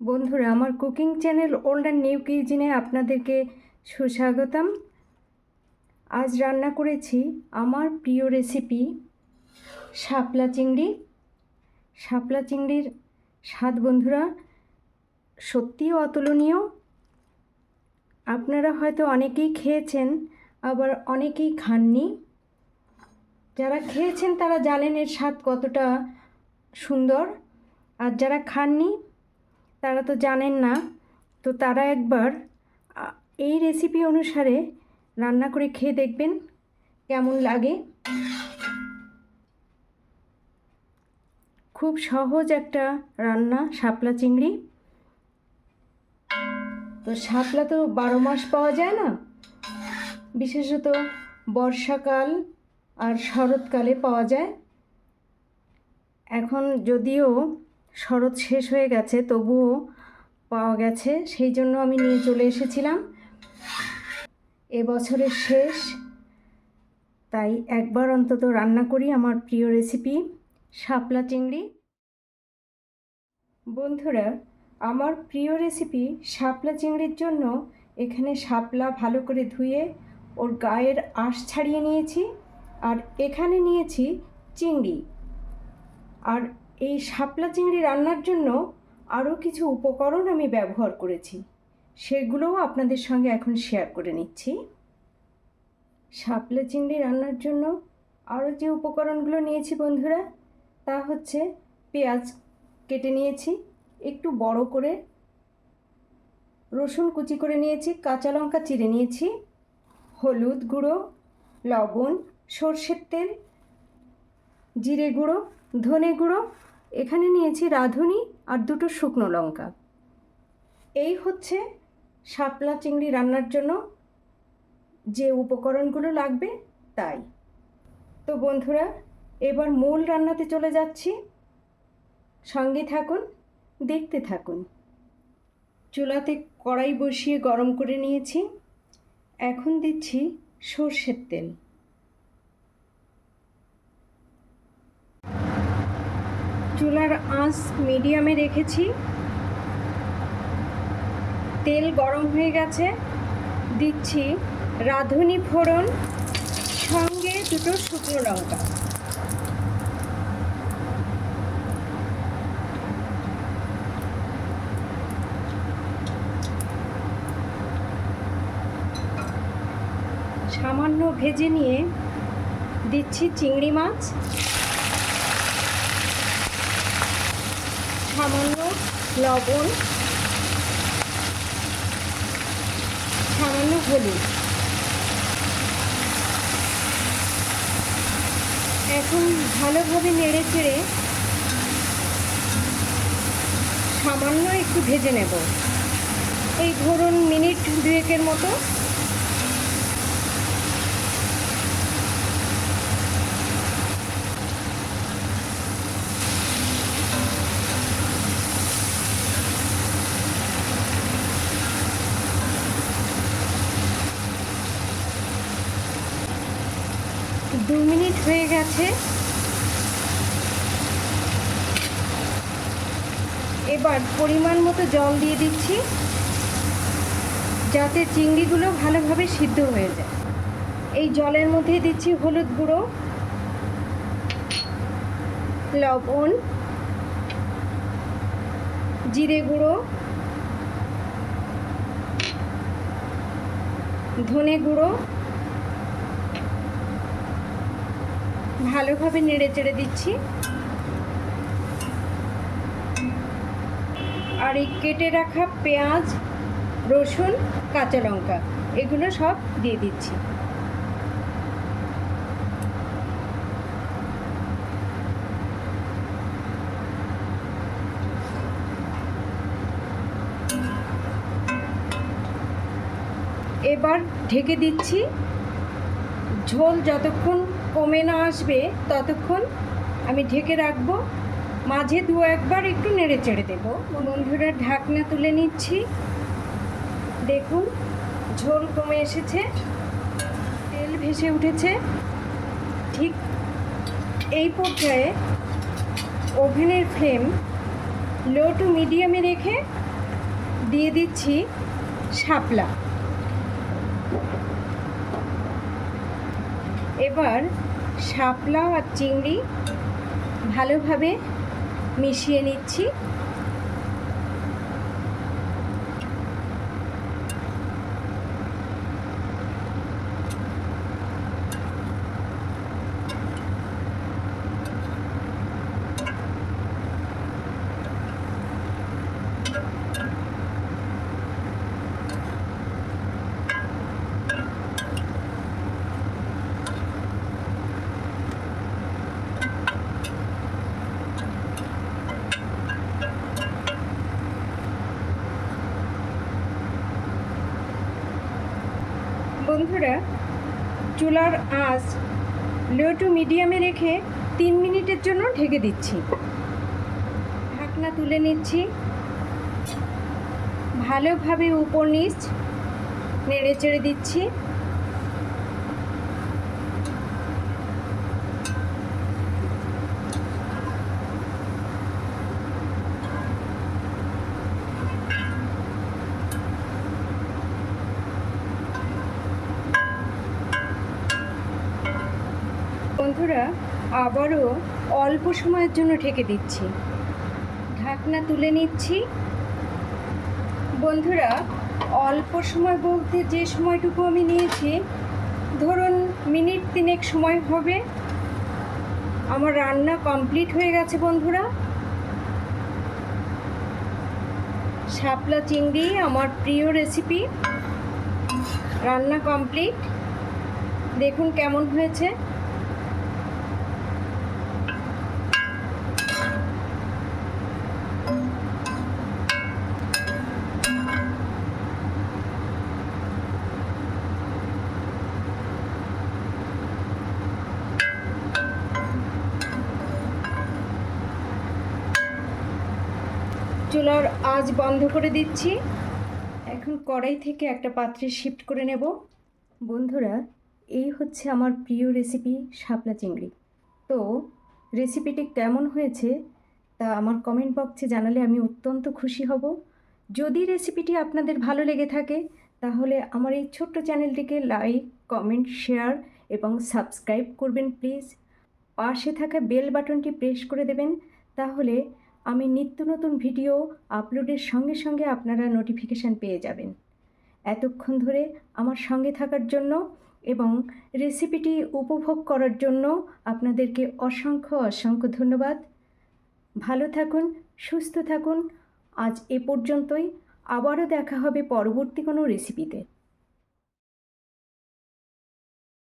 বন্ধুরা, আমার cooking channel old and new কিচেনে আপনাদেরকে সুস্বাগতম। আজ রান্না করেছি আমার প্রিয় রেসিপি শাপলা চিংড়ি। শাপলা চিংড়ির স্বাদ বন্ধুরা সত্যিই অতুলনীয়। আপনারা হয়তো অনেকেই খেয়েছেন, আবার অনেকেই খাননি। যারা খেয়েছেন তারা জানেন এর স্বাদ কতটা সুন্দর, আর যারা খাননি তারা তো জানেন না। তো তারা একবার এই রেসিপি অনুসারে রান্না করে খেয়ে দেখবেন কেমন লাগে। খুব সহজ একটা রান্না, শাপলা চিংড়ি। তো শাপলা তো বারো মাস পাওয়া যায় না। বিশেষত বর্ষাকাল আর শরৎকালে পাওয়া যায়। এখন যদিও শরৎ শেষ হয়ে গেছে, তবুও পাওয়া গেছে। সেই জন্য আমি নিয়ে চলে এসেছিলাম। এবছরের শেষ। তাই একবার অন্তত রান্না করি আমার প্রিয় রেসিপি, শাপলা চিংড়ি। বন্ধুরা, আমার প্রিয় রেসিপি শাপলা চিংড়ির জন্য এখানে শাপলা ভালো করে ধুয়ে ওর গায়ের আঁশ ছাড়িয়ে নিয়েছি। আর এখানে নিয়েছি চিংড়ি। আর এই শাপলা চিংড়ি রান্নার জন্য আরও কিছু উপকরণ আমি ব্যবহার করেছি। সেগুলোও আপনাদের সঙ্গে এখন শেয়ার করে নিচ্ছি। শাপলা চিংড়ি রান্নার জন্য আরও যে উপকরণগুলো নিয়েছি বন্ধুরা, তা হচ্ছে পেঁয়াজ কেটে নিয়েছি, একটু বড় করে। রসুন কুচি করে নিয়েছি, কাঁচা লঙ্কা চিড়ে নিয়েছি, হলুদ গুঁড়ো, লবণ, সর্ষের তেল, জিরে গুঁড়ো ধনে গুঁড়ো, এখানে নিয়েছি রাঁধুনি আর দুটো শুকনো লঙ্কা। এই হচ্ছে শাপলা চিংড়ি রান্নার জন্য যে উপকরণগুলো লাগবে তাই। তো বন্ধুরা, এবার মূল রান্নাতে চলে যাচ্ছি। সঙ্গে থাকুন, দেখতে থাকুন। চুলাতে কড়াই বসিয়ে গরম করে নিয়েছি। এখন দিচ্ছি সর্ষের তেল। চুলার আঁচ মিডিয়ামে রেখেছি। তেল গরম হয়ে গেছে। দিচ্ছি রাঁধুনি ফোড়ন, সঙ্গে দুটো শুকনো লঙ্কা। সামান্য ভেজে নিয়ে দিচ্ছি চিংড়ি মাছ। সামান্য লবণ, সামান্য হলুদ। এখন ভালোভাবে নেড়ে চেড়ে সামান্য একটু ভেজে নেব। এই ধরুন মিনিট দুয়েকের মতো দু মিনিট হয়ে গেছে। এবার পরিমাণ মতো জল দিয়ে দিচ্ছি, যাতে চিংড়িগুলো ভালোভাবে সিদ্ধ হয়ে যায়। এই জলের মধ্যে দিচ্ছি হলুদ গুঁড়ো, লবণ, জিরে গুঁড়ো, ধনে গুঁড়ো ভালোভাবে নেড়ে চেড়ে দিচ্ছি। আর এই কেটে রাখা পেঁয়াজ, রসুন, কাঁচা লঙ্কা, এগুলো সব দিয়ে দিচ্ছি। এবার ঢেকে দিচ্ছি ঝোল যতক্ষণ কমে না আসবে, ততক্ষণ আমি ঢেকে রাখব। মাঝে দু একবার একটু নেড়ে চেড়ে দেবো। বন্ধুরা, ঢাকনা তুলে নিচ্ছি। দেখুন, ঝোল কমে এসেছে। তেল ভেসে উঠেছে। ঠিক এই পর্যায়ে ওভেনের ফ্লেম লো টু মিডিয়ামে রেখে দিয়ে দিচ্ছি শাপলা। এবার শাপলা আর চিংড়ি ভালোভাবে মিশিয়ে নিচ্ছি। বন্ধুরা, চুলার আঁচ লো টু মিডিয়ামে রেখে তিন মিনিটের জন্য ঢেকে দিচ্ছি। ঢাকনা তুলে নিচ্ছি। ভালোভাবে উপর নিচ নেড়ে চেড়ে দিচ্ছি। বন্ধুরা, আবারও অল্প সময়ের জন্য ঢেকে দিচ্ছি। ঢাকনা তুলে নিচ্ছি। বন্ধুরা, অল্প সময় বলতে যে সময়টুকু আমি নিয়েছি, ধরুন মিনিট তিনেক সময় হবে। আমার রান্না কমপ্লিট হয়ে গেছে বন্ধুরা। শাপলা চিংড়ি আমার প্রিয় রেসিপি। রান্না কমপ্লিট। দেখুন কেমন হয়েছে। চুলার আজ বন্ধ করে দিচ্ছি। এখন কড়াই থেকে একটা পাত্রে শিফট করে নেব। বন্ধুরা, এই হচ্ছে আমার প্রিয় রেসিপি শাপলা চিংড়ি। তো রেসিপিটি কেমন হয়েছে তা আমার কমেন্ট বক্সে জানালে আমি অত্যন্ত খুশি হব। যদি রেসিপিটি আপনাদের ভালো লেগে থাকে, তাহলে আমার এই ছোট্ট চ্যানেলটিকে লাইক কমেন্ট শেয়ার এবং সাবস্ক্রাইব করবেন প্লিজ পাশে থাকা বেল বাটনটি প্রেস করে দেবেন, তাহলে আমি নিত্য নতুন ভিডিও আপলোডের সঙ্গে সঙ্গে আপনারা নোটিফিকেশান পেয়ে যাবেন। এতক্ষণ ধরে আমার সঙ্গে থাকার জন্য এবং রেসিপিটি উপভোগ করার জন্য আপনাদেরকে অসংখ্য অসংখ্য ধন্যবাদ। ভালো থাকুন, সুস্থ থাকুন। আজ এ পর্যন্তই। আবারও দেখা হবে পরবর্তী কোনো রেসিপিতে